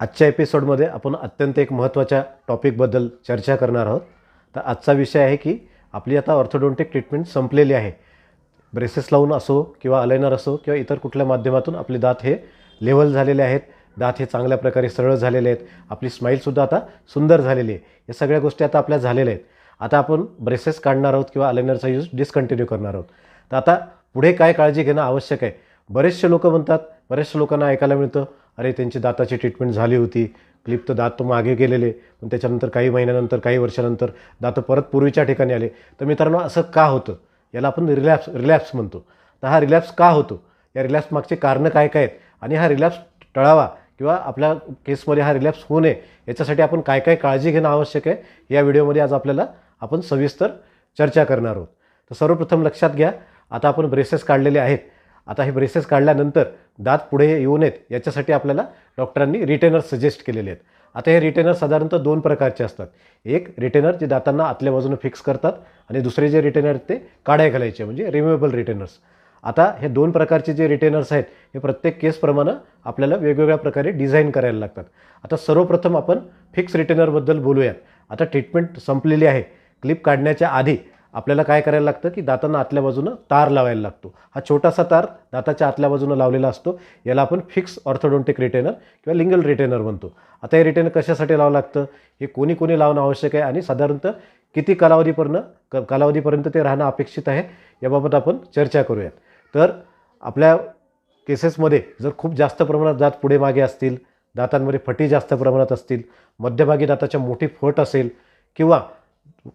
आजच्या एपिसोडमध्ये आपण अत्यंत एक महत्त्वाच्या टॉपिकबद्दल चर्चा करणार आहोत. तर आजचा विषय आहे की आपली आता ऑर्थोडोंटिक ट्रीटमेंट संपलेली आहे. ब्रेसेस लावून असो किंवा अलायनर असो किंवा इतर कुठल्या माध्यमातून आपले दात हे लेवल झालेले आहेत. दात हे चांगल्या प्रकारे सरळ झालेले आहेत. आपली स्माईलसुद्धा आता सुंदर झालेली आहे. या सगळ्या गोष्टी आता आपल्या झालेल्या आहेत. आता आपण ब्रेसेस काढणार आहोत किंवा अलायनरचा यूज डिस्कंटिन्यू करणार आहोत. तर आता पुढे काय काळजी घेणं आवश्यक आहे? बरेचसे लोक म्हणतात बऱ्याचशा लोकांना ऐकायला मिळतं अरे त्यांची दाताची ट्रीटमेंट झाली होती. क्लिप तर दात मागे गेलेले. पण त्याच्यानंतर काही महिन्यानंतर काही वर्षानंतर दात परत पूर्वीच्या ठिकाणी आले. तर मित्रांनो असं का होतं? याला आपण रिलॅप्स रिलॅप्स म्हणतो. तर हा रिलॅप्स का होतो? या रिलॅप्स मागचे कारणं काय काय आहेत? आणि हा रिलॅप्स टळावा किंवा आपल्या केसमध्ये हा रिलॅप्स होऊ नये याच्यासाठी आपण काय काय काळजी घेणं आवश्यक आहे? या व्हिडिओमध्ये आज आपल्याला आपण सविस्तर चर्चा करणार आहोत. तर सर्वप्रथम लक्षात घ्या. आता आपण ब्रेसेस काढलेले आहेत. आता हे ब्रेसेस काढल्यानंतर दात पुढे येऊ नयेत याच्यासाठी आपल्याला डॉक्टरांनी रिटेनर सजेस्ट केलेले आहेत. आता हे रिटेनर साधारणतः दोन प्रकारचे असतात. एक रिटेनर जे दातांना आतल्या बाजूने फिक्स करतात आणि दुसरे जे रिटेनर आहेत ते काढ्या घालायचे म्हणजे रिमुवेबल रिटेनर्स आता हे दोन प्रकारचे जे रिटेनर्स आहेत हे प्रत्येक केसप्रमाणे आपल्याला वेगवेगळ्या प्रकारे डिझाईन करायला लागतात. आता सर्वप्रथम आपण फिक्स रिटेनरबद्दल बोलूयात. आता ट्रीटमेंट संपलेली आहे. क्लिप काढण्याच्या आधी आपल्याला काय करायला लागतं की दातांना आतल्या बाजूनं तार लावायला लागतो. हा छोटासा तार दाताच्या आतल्या बाजूनं लावलेला असतो. याला आपण फिक्स ऑर्थोडोंटिक रिटेनर किंवा लिंगल रिटेनर म्हणतो. आता हे रिटेनर कशासाठी लावावं लागतं? हे कोणी कोणी लावणं आवश्यक आहे आणि साधारणतः किती कालावधीपर्यंत क कालावधीपर्यंत ते राहणं अपेक्षित आहे याबाबत आपण चर्चा करूयात. तर आपल्या केसेसमध्ये जर खूप जास्त प्रमाणात दात पुढे मागे असतील दातांमध्ये फटी जास्त प्रमाणात असतील मध्यभागी दाताच्या मोठी फट असेल किंवा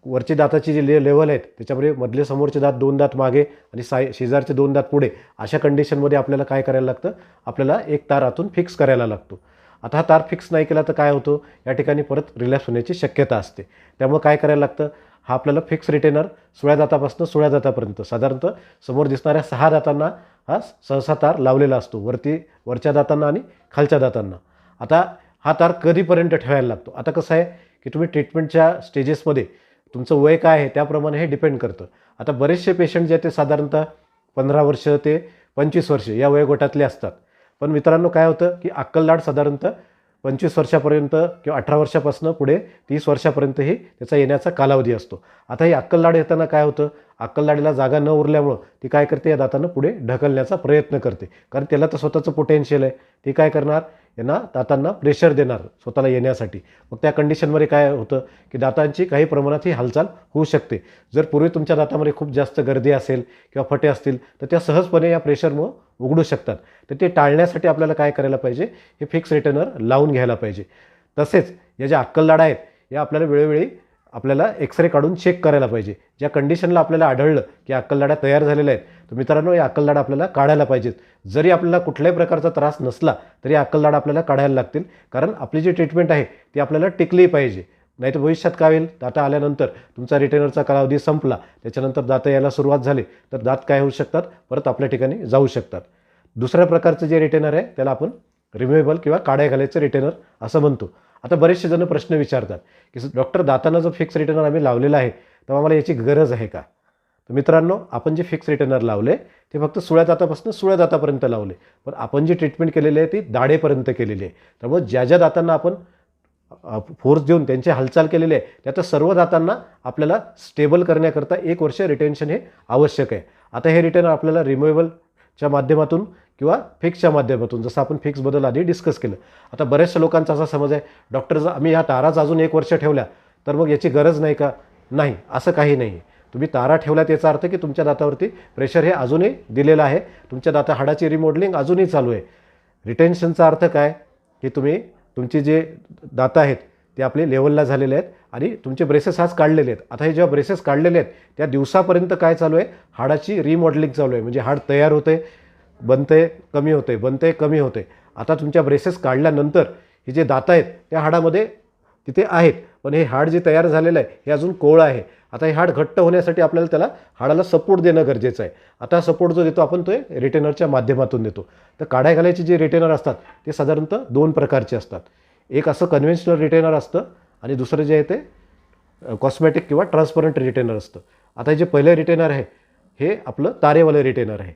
वरचे दाताची जी ले लेवल आहेत त्याच्यामध्ये मधले समोरचे दात दोन दात मागे आणि साय शेजारचे दोन दात पुढे अशा कंडिशनमध्ये आपल्याला काय करायला लागतं? आपल्याला एक तार आतून फिक्स करायला लागतो. आता हा तार फिक्स नाही केला तर काय होतं? या ठिकाणी परत रिलॅक्स होण्याची शक्यता असते. त्यामुळे काय करायला लागतं? हा आपल्याला फिक्स रिटेनर सोळ्या दातापासून सोळ्या दातापर्यंत साधारणतः समोर दिसणाऱ्या सहा दातांना हा सहसा तार लावलेला असतो वरती वरच्या दातांना आणि खालच्या दातांना. आता हा तार कधीपर्यंत ठेवायला लागतो? आता कसं आहे की तुम्ही ट्रीटमेंटच्या स्टेजेसमध्ये तुमचं वय काय आहे त्याप्रमाणे हे डिपेंड करतं. आता बरेचसे पेशंट जे ते साधारणतः पंधरा वर्ष ते पंचवीस वर्ष या वयोगटातले असतात. पण मित्रांनो काय होतं की अक्कलदाड साधारणतः पंचवीस वर्षापर्यंत किंवा अठरा वर्षापासून पुढे तीस वर्षापर्यंतही त्याचा येण्याचा कालावधी असतो. आता ही अक्कलदाड येताना काय होतं? अक्कलदाडीला जागा न उरल्यामुळं ती काय करते? या दातानं पुढे ढकलण्याचा प्रयत्न करते. कारण त्याला तर स्वतःचं पोटेन्शियल आहे. ती काय करणार? यांना दातांना प्रेशर देणार स्वतःला येण्यासाठी. मग त्या कंडिशनमध्ये काय होतं की दातांची काही प्रमाणात ही हालचाल होऊ शकते. जर पूर्वी तुमच्या दातामध्ये खूप जास्त गर्दी असेल किंवा फटे असतील तर त्या सहजपणे या प्रेशरमुळं उघडू शकतात. तर ते टाळण्यासाठी आपल्याला काय करायला पाहिजे? हे फिक्स रिटर्नर लावून घ्यायला पाहिजे. तसेच या ज्या अक्कलदाडा आहेत या आपल्याला वेळोवेळी आपल्याला एक्सरे काढून चेक करायला पाहिजे. ज्या कंडिशनला आपल्याला आढळलं की अक्कलदाड्या तयार झालेल्या आहेत तर मित्रांनो या अक्कलदाडा आपल्याला काढायला पाहिजेत. जरी आपल्याला कुठल्याही प्रकारचा त्रास नसला तरी अक्कलदाडा आपल्याला काढायला लागतील. कारण आपली जी ट्रीटमेंट आहे ती आपल्याला टिकली पाहिजे. नाहीतर भविष्यात काय होईल? दाता आल्यानंतर तुमचा रिटेनरचा कालावधी संपला. त्याच्यानंतर दाता यायला सुरुवात झाली. तर दात काय होऊ शकतात? परत आपल्या ठिकाणी जाऊ शकतात. दुसऱ्या प्रकारचं जे रिटेनर आहे त्याला आपण रिमुवेबल किंवा काड्या घालायचं रिटेनर असं म्हणतो. आता बरेचसे जण प्रश्न विचारतात की डॉक्टर दातांना जो फिक्स रिटर्नर आम्ही लावलेला आहे तेव्हा आम्हाला याची गरज आहे का? तर मित्रांनो आपण जे फिक्स रिटर्नर लावले ते फक्त सुळ्या दातापासून सुळ्या दातापर्यंत लावले. पण आपण जी ट्रीटमेंट केलेली आहे ती दाढेपर्यंत केलेली आहे. त्यामुळे ज्या ज्या दातांना आपण फोर्स देऊन त्यांची हालचाल केलेली आहे त्या तर सर्व दातांना आपल्याला स्टेबल करण्याकरता एक वर्ष रिटेन्शन हे आवश्यक आहे. आता हे रिटर्न आपल्याला च्या माध्यमातून किंवा फिक्सच्या माध्यमातून जसं आपण फिक्सबद्दल आधी डिस्कस केलं. आता बऱ्याचशा लोकांचा असा समज आहे डॉक्टर जर आम्ही ह्या ताराच अजून एक वर्ष ठेवल्या तर मग याची गरज नाही का? नाही असं काही नाही. तुम्ही तारा ठेवल्यात याचा अर्थ की तुमच्या दातावरती प्रेशर हे अजूनही दिलेलं आहे. तुमच्या दाता हाडाची रिमोडलिंग अजूनही चालू आहे. रिटेन्शनचा अर्थ काय? की तुम्ही तुमची जे दाता आहेत ते आपले लेवलला झालेले आहेत आणि तुमचे ब्रेसेस आज काढलेले आहेत. आता हे जेव्हा ब्रेसेस काढलेले आहेत त्या दिवसापर्यंत काय चालू आहे? हाडाची रिमॉडेलिंग चालू आहे. म्हणजे हाड तयार होते बनते कमी होते बनते कमी होते. आता तुमच्या ब्रेसेस काढल्यानंतर हे जे दाता आहेत त्या हाडामध्ये तिथे आहेत. पण हे हाड जे तयार झालेलं आहे हे अजून कोळ आहे. आता हे हाड घट्ट होण्यासाठी आपल्याला त्याला हाडाला सपोर्ट देणं गरजेचं आहे. आता सपोर्ट जो देतो आपण तो रिटेनरच्या माध्यमातून देतो. तर काढ्या घालायचे जे रिटेनर असतात ते साधारणतः दोन प्रकारचे असतात. एक असं कन्व्हेन्शनल रिटेनर असतं आणि दुसरं जे आहे ते कॉस्मॅटिक किंवा ट्रान्सपरंट रिटेनर असतं. आता हे जे पहिलं रिटेनर आहे हे आपलं तारेवालं रिटेनर आहे.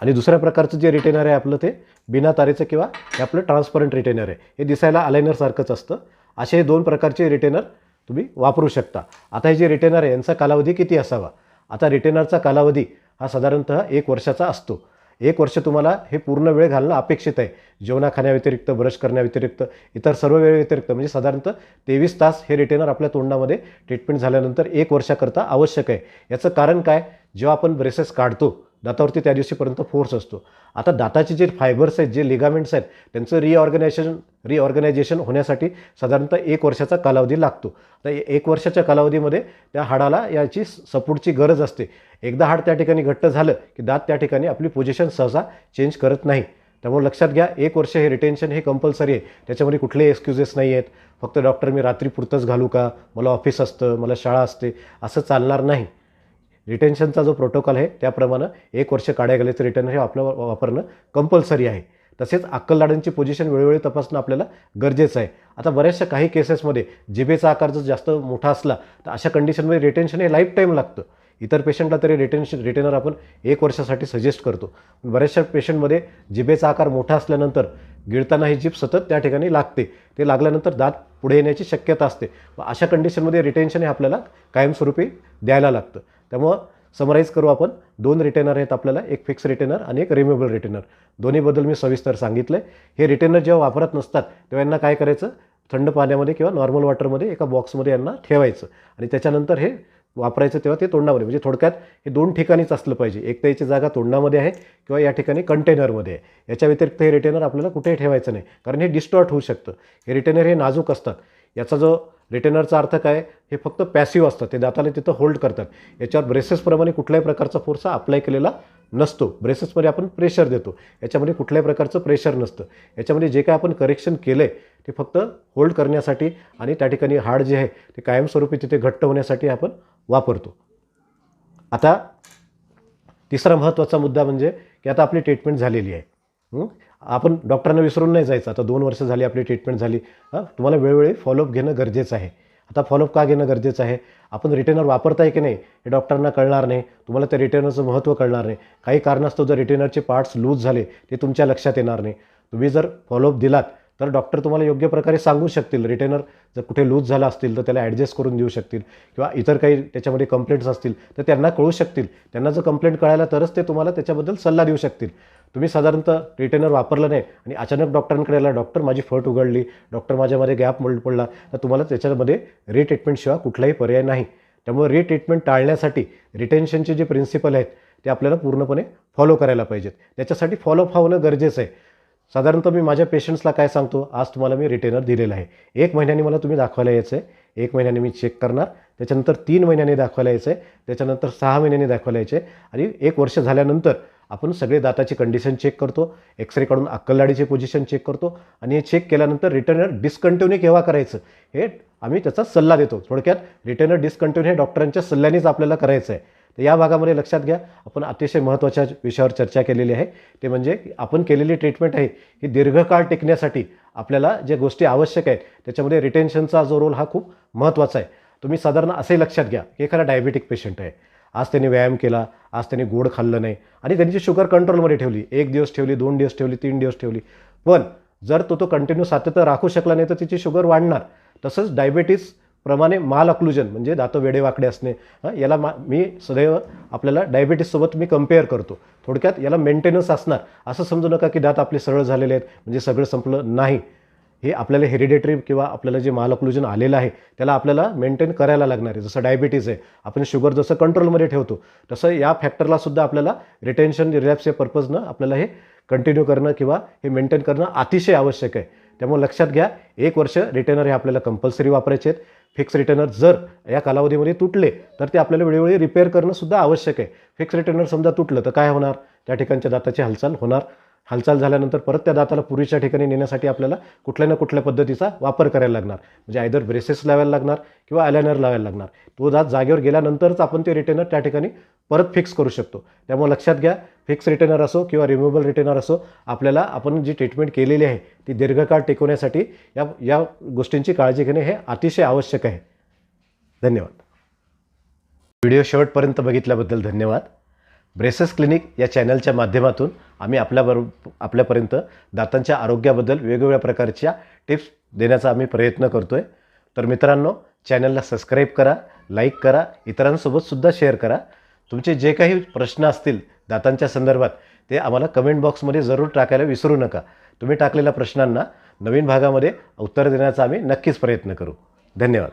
आणि दुसऱ्या प्रकारचं जे रिटेनर आहे आपलं ते बिना तारेचं किंवा हे आपलं ट्रान्सपरंट रिटेनर आहे. हे दिसायला अलायनरसारखंच असतं. असे हे दोन प्रकारचे रिटेनर तुम्ही वापरू शकता. आता हे जे रिटेनर आहे यांचा कालावधी किती असावा? आता रिटेनरचा कालावधी हा साधारणतः एक वर्षाचा असतो. एक वर्ष तुम्हाला हे पूर्ण वेळ घालणं अपेक्षित आहे. जेवणा खाण्याव्यतिरिक्त ब्रश करण्याव्यतिरिक्त इतर सर्व वेळेव्यतिरिक्त म्हणजे साधारणतः तेवीस तास हे रिटेनर आपल्या तोंडामध्ये ट्रीटमेंट झाल्यानंतर एक वर्षाकरता आवश्यक आहे. याचं कारण काय? जेव्हा आपण ब्रेसेस काढतो दातावरती त्या दिवशीपर्यंत फोर्स असतो. आता दाताचे जे फायबर्स आहेत जे लिगामेंट्स आहेत त्यांचं रिऑर्गनायझेशन रिऑर्गनायझेशन होण्यासाठी साधारणतः एक वर्षाचा कालावधी लागतो. तर ए- एक वर्षाच्या कालावधीमध्ये त्या हाडाला याची सपोर्टची गरज असते. एकदा हाड त्या ठिकाणी घट्ट झालं की दात त्या ठिकाणी आपली पोझिशन सहसा चेंज करत नाही. त्यामुळे लक्षात घ्या एक वर्ष हे रिटेन्शन हे कंपल्सरी आहे. त्याच्यामध्ये कुठलेही एक्सक्युजेस नाही आहेत. फक्त डॉक्टर मी रात्री पुरतंच घालू का? मला ऑफिस असतं मला शाळा असते. असं चालणार नाही. रिटेन्शनचा जो प्रोटोकॉल आहे त्याप्रमाणे एक वर्ष काढ्या गेल्याचं रिटर्न हे आपलं वापरणं कंपल्सरी आहे. तसेच अक्कलदाडांची पोझिशन वेळोवेळी तपासणं आपल्याला गरजेचं आहे. आता बऱ्याचशा काही केसेसमध्ये जिभेचा आकार जर जास्त मोठा असला तर अशा कंडिशनमध्ये रिटेन्शन हे लाईफ टाईम लागतं. इतर पेशंटला तरी रिटेन्शन रिटेनर आपण एक वर्षासाठी सजेस्ट करतो. बऱ्याचशा पेशंटमध्ये जिभेचा आकार मोठा असल्यानंतर गिळताना ही जीभ सतत त्या ठिकाणी लागते. ते लागल्यानंतर दात पुढे येण्याची शक्यता असते. व अशा कंडिशनमध्ये रिटेन्शन हे आपल्याला कायमस्वरूपी द्यायला लागतं. त्यामुळं समराईज करू आपण. दोन रिटेनर आहेत आपल्याला एक फिक्स रिटेनर आणि एक रिम्युएबल रिटेनर दोन्हीबद्दल मी सविस्तर सांगितलं आहे हे रिटेनर जेव्हा वापरत नसतात तेव्हा यांना काय करायचं? थंड पाण्यामध्ये किंवा नॉर्मल वॉटरमध्ये एका बॉक्समध्ये यांना ठेवायचं. आणि त्याच्यानंतर हे वापरायचं तेव्हा ते तोंडामध्ये. म्हणजे थोडक्यात हे दोन ठिकाणीच असलं पाहिजे. एक तर याची जागा तोंडामध्ये आहे किंवा या ठिकाणी कंटेनरमध्ये आहे. याच्या व्यतिरिक्त हे रिटेनर आपल्याला कुठेही ठेवायचं नाही. कारण हे डिस्टॉर्ट होऊ शकतं. हे रिटेनर हे नाजूक असतात. याचा जो रिटेनरचा अर्थ काय हे फक्त पॅसिव्ह असतं. ते दाताला तिथं होल्ड करतात. याच्यावर ब्रेसेसप्रमाणे कुठल्याही प्रकारचा फोर्स अप्लाय केलेला नसतो. ब्रेसेसमध्ये आपण प्रेशर देतो. याच्यामध्ये कुठल्याही प्रकारचं प्रेशर नसतं. याच्यामध्ये जे काय आपण करेक्शन केलं आहे ते फक्त होल्ड करण्यासाठी आणि त्या ठिकाणी हाड जे आहे ते कायमस्वरूपी तिथे घट्ट होण्यासाठी आपण वापरतो. आता तिसरा महत्त्वाचा मुद्दा म्हणजे की आता आपली ट्रीटमेंट झालेली आहे. आपण डॉक्टरांना विसरून नाही जायचं. आता दोन वर्ष झाली आपली ट्रीटमेंट झाली. हां तुम्हाला वेळोवेळी फॉलोअप घेणं गरजेचं आहे. आता फॉलोअप का घेणं गरजेचं आहे? आपण रिटेनर वापरताय की नाही हे डॉक्टरांना कळणार नाही. तुम्हाला त्या रिटेनरचं महत्त्व कळणार नाही. काही कारणास्तव जर रिटेनरचे पार्ट्स लूज झाले ते तुमच्या लक्षात येणार नाही. तुम्ही जर फॉलोअप दिलात तर डॉक्टर तुम्हाला योग्य प्रकारे सांगू शकतील. रिटेनर जर कुठे लूज झाला असतील तर त्याला ॲडजस्ट करून देऊ शकतील. किंवा इतर काही त्याच्यामध्ये कंप्लेंट्स असतील तर त्यांना कळू शकतील. त्यांना जर कंप्लेंट कळायला तरच ते तुम्हाला त्याच्याबद्दल सल्ला देऊ शकतील. तुम्ही साधारणतः रिटेनर वापरलं नाही आणि अचानक डॉक्टरांकडे आला डॉक्टर माझी फट उघडली डॉक्टर माझ्यामध्ये गॅप मोल्ड पडला तर तुम्हाला त्याच्यामध्ये रिट्रीटमेंटशिवाय कुठलाही पर्याय नाही. त्यामुळे रिट्रीटमेंट टाळण्यासाठी रिटेन्शनचे जे प्रिन्सिपल आहेत ते आपल्याला पूर्णपणे फॉलो करायला पाहिजेत. त्याच्यासाठी फॉलोअप हा होणं गरजेचं आहे. साधारणतः मी माझ्या पेशंट्सला काय सांगतो आज तुम्हाला मी रिटेनर दिलेलं आहे. एक महिन्याने मला तुम्ही दाखवायला यायचं आहे एक महिन्याने मी चेक करणार त्याच्यानंतर तीन महिन्याने दाखवायला यायचं आहे त्याच्यानंतर सहा महिन्याने दाखवायला यायचे आणि एक वर्ष झाल्यानंतर आपण सगळे दाताची कंडिशन चेक करतो एक्सरे काढून अक्कलदाडीचे पोझिशन चेक करतो आणि हे चेक केल्यानंतर रिटर्नर डिस्कंटिन्यू केव्हा करायचं? हे आम्ही त्याचा सल्ला देतो. थोडक्यात रिटर्नर डिस्कंटिन्यू हे डॉक्टरांच्या सल्ल्यानेच आपल्याला करायचं आहे. तर या भागामध्ये लक्षात घ्या आपण अतिशय महत्त्वाच्या विषयावर चर्चा केलेली आहे. ते म्हणजे आपण केलेली ट्रीटमेंट आहे ही दीर्घकाळ टिकण्यासाठी आपल्याला ज्या गोष्टी आवश्यक आहेत त्याच्यामध्ये रिटेन्शनचा जो रोल हा खूप महत्त्वाचा आहे. तुम्ही साधारण असे लक्षात घ्या की एखादा डायबेटिक पेशंट आहे. आज त्यांनी व्यायाम केला आज त्यांनी गोड खाल्लं नाही. आणि त्यांची शुगर कंट्रोलमध्ये ठेवली. एक दिवस ठेवली दोन दिवस ठेवली तीन दिवस ठेवली. पण जर तो तो कंटिन्यू सातत्य राखू शकला नाही तर तिची शुगर वाढणार. तसंच डायबेटीस प्रमाणे माल अक्लुजन म्हणजे दात वेडेवाकडे असणे याला मा मी सदैव आपल्याला डायबेटीससोबत मी कंपेअर करतो. थोडक्यात याला मेंटेनन्स असणार. असं समजू नका की दात आपले सरळ झालेले आहेत म्हणजे सगळं संपलं नाही. हे आपल्याला हेरिडेटरी किंवा आपल्याला जे मालक्लुजन आलेलं आहे त्याला आपल्याला मेंटेन करायला लागणार आहे. जसं डायबिटीज आहे आपण शुगर जसं कंट्रोलमध्ये ठेवतो तसं या फॅक्टरला सुद्धा आपल्याला रिटेन्शन रिलॅप्स या पर्पजनं आपल्याला हे कंटिन्यू करणं किंवा हे मेंटेन करणं अतिशय आवश्यक आहे. त्यामुळे लक्षात घ्या एक वर्ष रिटेनर हे आपल्याला कंपल्सरी वापरायचे आहेत. फिक्स रिटर्नर जर या कालावधीमध्ये तुटले तर ते आपल्याला वेळोवेळी रिपेअर करणंसुद्धा आवश्यक आहे. फिक्स रिटर्नर समजा तुटलं तर काय होणार? त्या ठिकाणच्या दाताची हालचाल होणार. हालचाल झाल्यानंतर परत त्या दाताला पूर्वीच्या ठिकाणी नेण्यासाठी आपल्याला कुठल्या ना कुठल्या पद्धतीचा वापर करायला लागणार. म्हणजे आयदर ब्रेसेस लावायला लागणार किंवा आयलायनर लावायला लागणार. तो दात जागेवर गेल्यानंतरच आपण ते रिटेनर त्या ठिकाणी परत फिक्स करू शकतो. त्यामुळे लक्षात घ्या फिक्स रिटेनर असो किंवा रिमुवेबल रिटेनर असो आपल्याला आपण जी ट्रीटमेंट केलेली आहे ती दीर्घकाळ टिकवण्यासाठी या या गोष्टींची काळजी घेणे हे अतिशय आवश्यक आहे. धन्यवाद. व्हिडिओ शेवटपर्यंत बघितल्याबद्दल धन्यवाद. ब्रेसेस क्लिनिक या चॅनलच्या माध्यमातून आम्ही आपल्याबरोबर आपल्यापर्यंत दातांच्या आरोग्याबद्दल वेगवेगळ्या प्रकारच्या टिप्स देण्याचा आम्ही प्रयत्न करतो आहे तर मित्रांनो चॅनलला सबस्क्राईब करा लाईक करा इतरांसोबतसुद्धा शेअर करा. तुमचे जे काही प्रश्न असतील दातांच्या संदर्भात ते आम्हाला कमेंट बॉक्समध्ये जरूर टाकायला विसरू नका. तुम्ही टाकलेल्या प्रश्नांना नवीन भागामध्ये उत्तर देण्याचा आम्ही नक्कीच प्रयत्न करू. धन्यवाद.